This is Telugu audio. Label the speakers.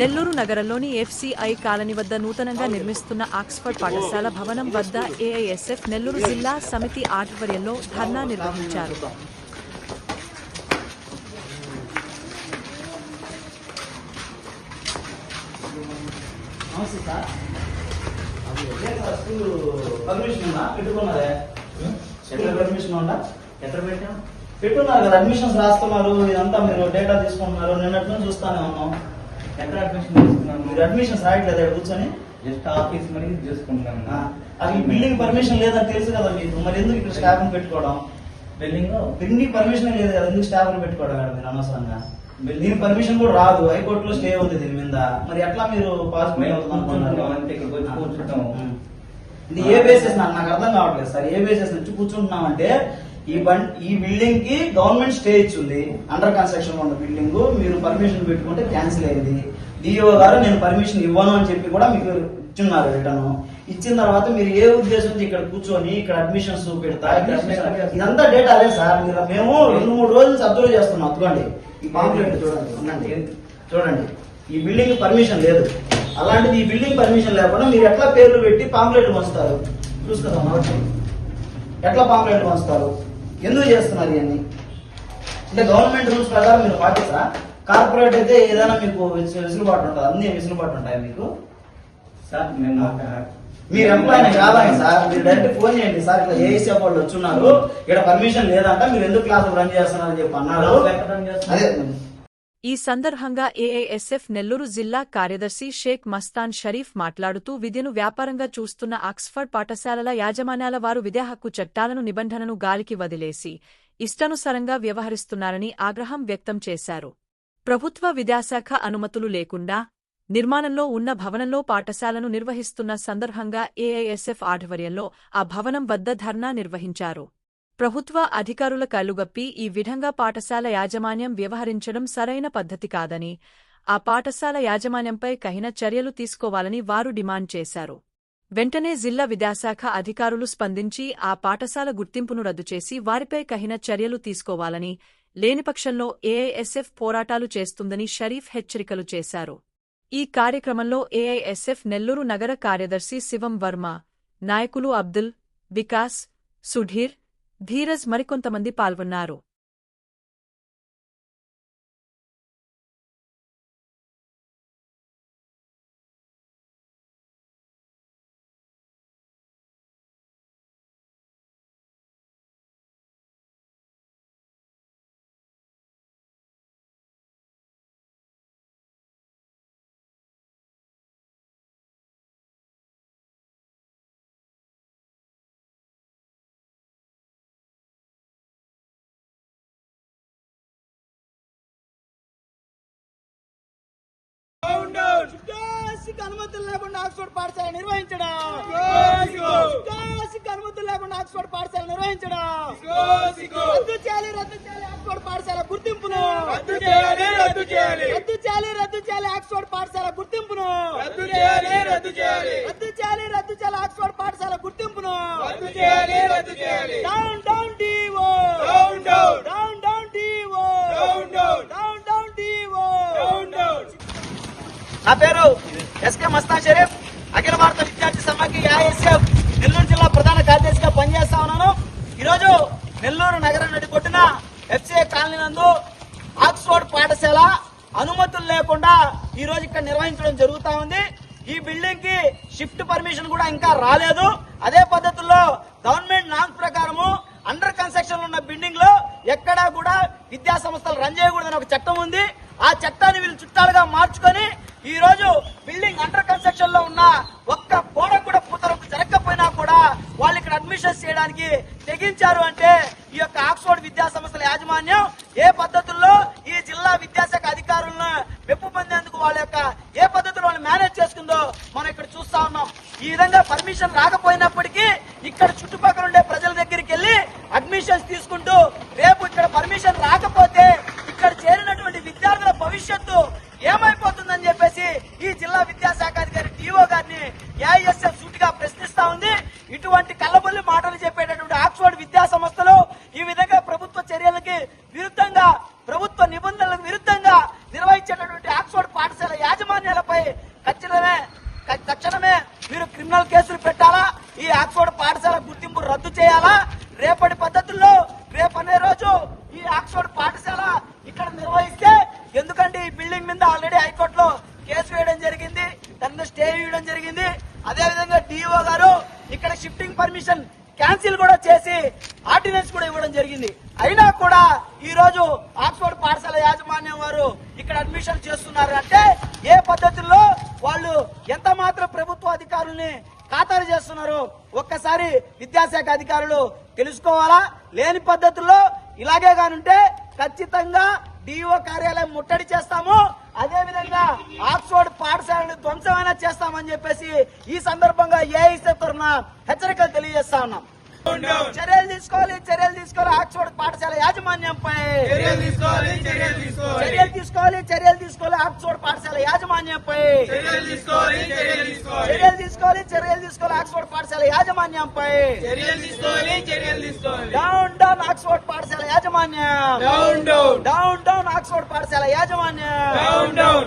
Speaker 1: నెల్లూరు నగరంలోని ఎఫ్సిఐ కాలనీ వద్ద నూతనంగా నిర్మిస్తున్న ఆక్స్ఫర్డ్ పాఠశాల భవనం వద్ద ఏఐఎస్ఎఫ్ నెల్లూరు జిల్లా సమితి ఆధ్వర్యంలో ధర్నా నిర్వహించారు.
Speaker 2: పర్మిషన్ ఉందా
Speaker 3: ఎక్కడ పెట్టాం
Speaker 2: పెట్టున్నారు కదా అడ్మిషన్స్ రాస్తున్నారు ఇదంతా మీరు డేటా తీసుకుంటున్నారు నిన్నట్టు చూస్తానే ఉన్నాం.
Speaker 3: ఎక్కడ అడ్మిషన్ తీసుకున్నాను?
Speaker 2: మీరు అడ్మిషన్స్ రాయట్లేదు ఇక్కడ కూర్చొని
Speaker 3: జస్ట్ ఆఫీస్ మరి చూసుకుంటున్నాను.
Speaker 2: అది బిల్డింగ్ పర్మిషన్ లేదని తెలుసు కదా మీకు. మరి ఎందుకు ఇక్కడ స్టాఫ్ పెట్టుకోవడం?
Speaker 3: బిల్డింగ్
Speaker 2: బిల్డింగ్ పర్మిషన్ లేదు కదా ఎందుకు స్టాఫ్ పెట్టుకోవడం మేడం మీరు అనవసరంగా? దీని పర్మిషన్ కూడా రాదు. హైకోర్టులో స్టే ఉంది దీని మీద. మరి ఎట్లా మీరు అవుతుంది అనుకున్నారు
Speaker 3: అంతే ఇక్కడికి వచ్చి కూర్చుంటాము.
Speaker 2: ఇది ఏ బేసిస్ నాకు నాకు అర్థం కావట్లేదు సార్. ఏ బేసిస్ నుంచి కూర్చుంటున్నాం అంటే ఈ బం- ఈ బిల్డింగ్కి గవర్నమెంట్ స్టే ఇచ్చింది. అండర్ కన్స్ట్రక్షన్ ఉన్న బిల్డింగ్ మీరు పర్మిషన్ పెట్టుకుంటే క్యాన్సిల్ అయింది. డిఓ గారు నేను పర్మిషన్ ఇవ్వను అని చెప్పి కూడా మీకు ఇచ్చున్నారు రిటర్న్ ఇచ్చిన తర్వాత మీరు ఏ ఉద్దేశంతో ఇక్కడ కూర్చొని ఇక్కడ అడ్మిషన్స్ పెడతా ఇదంతా డేటా అదే సార్. మీరు మేము రెండు మూడు రోజులు అబ్జర్వ్ చేస్తున్నాం. అదిగోండి. ఈ పాంప్లెట్ చూడండి. ఉండండి. చూడండి. ఈ బిల్డింగ్ పర్మిషన్ లేదు. అలాంటిది ఈ బిల్డింగ్ పర్మిషన్ లేకుండా మీరు ఎట్లా పేర్లు పెట్టి పాంప్లెట్ పంచుతారు? చూసుకుందాం. ఎట్లా పాంప్లెట్ పంచుతారు? ఎందుకు చేస్తున్నారు ఇవన్నీ? అంటే గవర్నమెంట్ రూల్స్ ప్రకారం మీరు పాటిస్తా కార్పొరేట్ అయితే ఏదైనా మీకు వెసు- వెసులుబాటు ఉంటుంది. అన్ని వెసులుబాటు ఉంటాయి మీకు?
Speaker 3: సార్ నేను
Speaker 2: మీరు ఎంప్లాయ్ కావాలి సార్. మీరు డైరెక్ట్ ఫోన్ చేయండి సార్. ఇట్లా ఏఎస్ఎఫ్ వాళ్ళు వచ్చున్నారు? ఇక్కడ పర్మిషన్ లేదంట. మీరు ఎందుకు క్లాసులు రన్ చేస్తున్నారని చెప్పి అన్నారు? అదే.
Speaker 1: ఈ సందర్భంగా ఏఐఎస్ఎఫ్ నెల్లూరు జిల్లా కార్యదర్శి షేక్ మస్తాన్ షరీఫ్ మాట్లాడుతూ విద్యను వ్యాపారంగా చూస్తున్న ఆక్స్ఫర్డ్ పాఠశాలల యాజమాన్యాల వారు విద్యా హక్కు చట్టాలను నిబంధనను గాలికి వదిలేసి ఇష్టానుసారంగా వ్యవహరిస్తున్నారని ఆగ్రహం వ్యక్తం చేశారు. ప్రభుత్వ విద్యాశాఖ అనుమతులు లేకుండా నిర్మాణంలో ఉన్న భవనంలో పాఠశాలను నిర్వహిస్తున్న సందర్భంగా ఏఐఎస్ఎఫ్ ఆధ్వర్యంలో ఆ భవనం వద్ద ధర్నా నిర్వహించారు. ప్రభుత్వ అధికారుల కల్లుగప్పి ఈ విధంగా పాఠశాల యాజమాన్యం వ్యవహరించడం సరైన పద్ధతి కాదని ఆ పాఠశాల యాజమాన్యంపై కహిన చర్యలు తీసుకోవాలని వారు డిమాండ్ చేశారు. వెంటనే జిల్లా విద్యాశాఖ అధికారులు స్పందించి ఆ పాఠశాల గుర్తింపును రద్దు చేసి వారిపై కహిన చర్యలు తీసుకోవాలని లేనిపక్షంలో ఏఐఎస్ఎఫ్ పోరాటాలు చేస్తుందని షరీఫ్ హెచ్చరికలు చేశారు. ఈ కార్యక్రమంలో ఏఐఎస్ఎఫ్ నెల్లూరు నగర కార్యదర్శి శివం వర్మ నాయకులు అబ్దుల్ వికాస్ సుధీర్ ధీరజ్ మరికొంతమంది పాల్గొన్నారు.
Speaker 4: చుక్కాసికి అనుమతులు లేకుండా ఆక్స్ఫర్డ్ పాఠశాల నిర్వహించడం? చుక్కాసికి అనుమతులు లేకుండా ఆక్స్ఫర్డ్ పాఠశాల నిర్వహించడం? రద్దు చేయాలి రద్దు చేయాలి ఆక్స్ఫర్డ్ పాఠశాల గుర్తింపును.
Speaker 5: రద్దు చేయాలి రద్దు చేయాలి.
Speaker 4: రద్దు చేయాలి రద్దు చేయాలి ఆక్స్ఫర్డ్ పాఠశాల గుర్తింపును.
Speaker 5: రద్దు చేయాలి రద్దు చేయాలి.
Speaker 4: రద్దు చేయాలి రద్దు చేయాలి ఆక్స్ఫర్డ్ పాఠశాల గుర్తింపును.
Speaker 5: రద్దు చేయాలి రద్దు చేయాలి.
Speaker 4: Down down DO
Speaker 5: down down
Speaker 4: down down DO
Speaker 5: down down
Speaker 4: down down DO
Speaker 5: down down
Speaker 2: నా పేరు ఎస్కే మస్తా షరీఫ్ అఖిల భారత విద్యార్థి సమాఖ్య ఏఐఎస్ఎఫ్ నెల్లూరు జిల్లా ప్రధాన కార్యదర్శిగా పనిచేస్తా ఉన్నాను. ఈరోజు నెల్లూరు నగరం నడిపొట్టున ఎఫ్సిఐ కాలనీ నందు ఆక్స్ఫోర్డ్ పాఠశాల అనుమతులు లేకుండా ఈ రోజు ఇక్కడ నిర్వహించడం జరుగుతా ఉంది. ఈ బిల్డింగ్కి షిఫ్ట్ పర్మిషన్ కూడా ఇంకా రాలేదు. అదే పద్ధతుల్లో గవర్నమెంట్ నామ్స్ ప్రకారము అండర్ కన్స్ట్రక్షన్ ఉన్న బిల్డింగ్లో ఎక్కడా కూడా విద్యా సంస్థలు రన్ చేయకూడదని ఒక చట్టం ఉంది. ఆ చట్టాన్ని వీళ్ళు చుట్టాలుగా మార్చుకొని ఈ రోజు బిల్డింగ్ అండర్ కన్స్ట్రక్షన్లో ఉన్న ఒక్క గోడ కూడా పూతలకు జరగకపోయినా కూడా రిజిస్టర్ చేయడానికి తెగించారు అంటే ఈ యొక్క ఆక్స్ఫోర్డ్ విద్యా సంస్థల యాజమాన్యం ఏ పద్ధతుల్లో ఈ జిల్లా విద్యాశాఖ అధికారులను మెప్పు పొందేందుకు వాళ్ళ యొక్క ఏ పద్ధతిలో వాళ్ళు మేనేజ్ చేసుకుందో మనం ఇక్కడ చూస్తా ఉన్నాం. ఈ విధంగా పర్మిషన్ రాకపోయినప్పటికీ ఇక్కడ చుట్టుపక్కల ఉండే ప్రజల దగ్గరికి వెళ్ళి అడ్మిషన్స్ తీసుకుంటూ రేపు ఇక్కడ పర్మిషన్ రాకపోతే ఇక్కడ చేరినటువంటి విద్యార్థుల భవిష్యత్తు ఏమైపోతుందని చెప్పేసి ఈ జిల్లా విద్యాశాఖ అధికారి టీఓ గారిని ఏఐఎస్ఎఫ్ సూటిగా ప్రశ్నిస్తా ఉంది ఇటువంటి కళ్ళబొల్లి మాటలు చెప్పేటటువంటి ఆక్స్ఫర్డ్ విద్యా సంస్థలు ఈ విధంగా ప్రభుత్వ చర్యలకి విరుద్ధంగా ప్రభుత్వ నిబంధనలకు విరుద్ధంగా నిర్వహించేటటువంటి ఆక్స్ఫర్డ్ పాఠశాల యాజమాన్యాలు ఈ ఆక్స్ఫర్డ్ పాఠశాల గుర్తింపు రద్దు చేయాలా? రేపటి పద్ధతుల్లో రేపనే రోజు ఈ ఆక్స్ఫర్డ్ పాఠశాల ఇక్కడ నిర్వహిస్తే ఎందుకంటే ఈ బిల్డింగ్ మీద ఆల్రెడీ హైకోర్టులో కేసు వేయడం జరిగింది దాని స్టే వేయడం జరిగింది. అదే విధంగా డిఓ గారు ఇక్కడ షిఫ్టింగ్ పర్మిషన్ క్యాన్సిల్ కూడా చేసి ఆర్డినెన్స్ కూడా ఇవ్వడం జరిగింది. అయినా కూడా ఈ రోజు ఆక్స్ఫర్డ్ పాఠశాల యాజమాన్యం వారు ఇక్కడ అడ్మిషన్ చేస్తున్నారు అంటే ఏ పద్ధతుల్లో వాళ్ళు ఎంత మాత్రం ప్రభుత్వ అధికారుల్ని ఖాతరు చేస్తున్నారు. ఒక్కసారి విద్యాశాఖ అధికారులు తెలుసుకోవాలా? లేని పద్ధతుల్లో ఇలాగే కానుంటే ఖచ్చితంగా డిఓ కార్యాలయం ముట్టడి చేస్తాము. అదే విధంగా ఆక్స్ఫర్డ్ పాఠశాలను ధ్వంసమైనా చేస్తామని చెప్పేసి ఈ సందర్భంగా ఏఐసీ తరఫున హెచ్చరికలు తెలియజేస్తా ఉన్నాం. చర్యలు తీసుకోవాలి చర్యలు తీసుకోవాలి. ఆక్స్ఫర్డ్ పాఠశాల యాజమాన్యంపై
Speaker 5: చర్యలు తీసుకోవాలి చర్యలు తీసుకోవాలి.
Speaker 2: చర్యలు తీసుకోవాలి ఆక్స్ఫర్డ్ పాఠశాల యాజమాన్యంపై
Speaker 5: చర్యలు తీసుకోవాలి చర్యలు తీసుకోవాలి.
Speaker 2: చర్యలు తీసుకోవాలి తీసుకోవాలి. ఆక్స్ఫర్డ్ పాఠశాల యాజమాన్యంపై
Speaker 5: చర్యలు తీసుకోవాలి చర్యలు తీసుకోవాలి.
Speaker 2: డౌన్ డౌన్ ఆక్స్ఫర్డ్ పాఠశాల యాజమాన్యం.
Speaker 5: Down down
Speaker 2: down down Oxford పాఠశాల యాజమాన్యం.
Speaker 5: Down down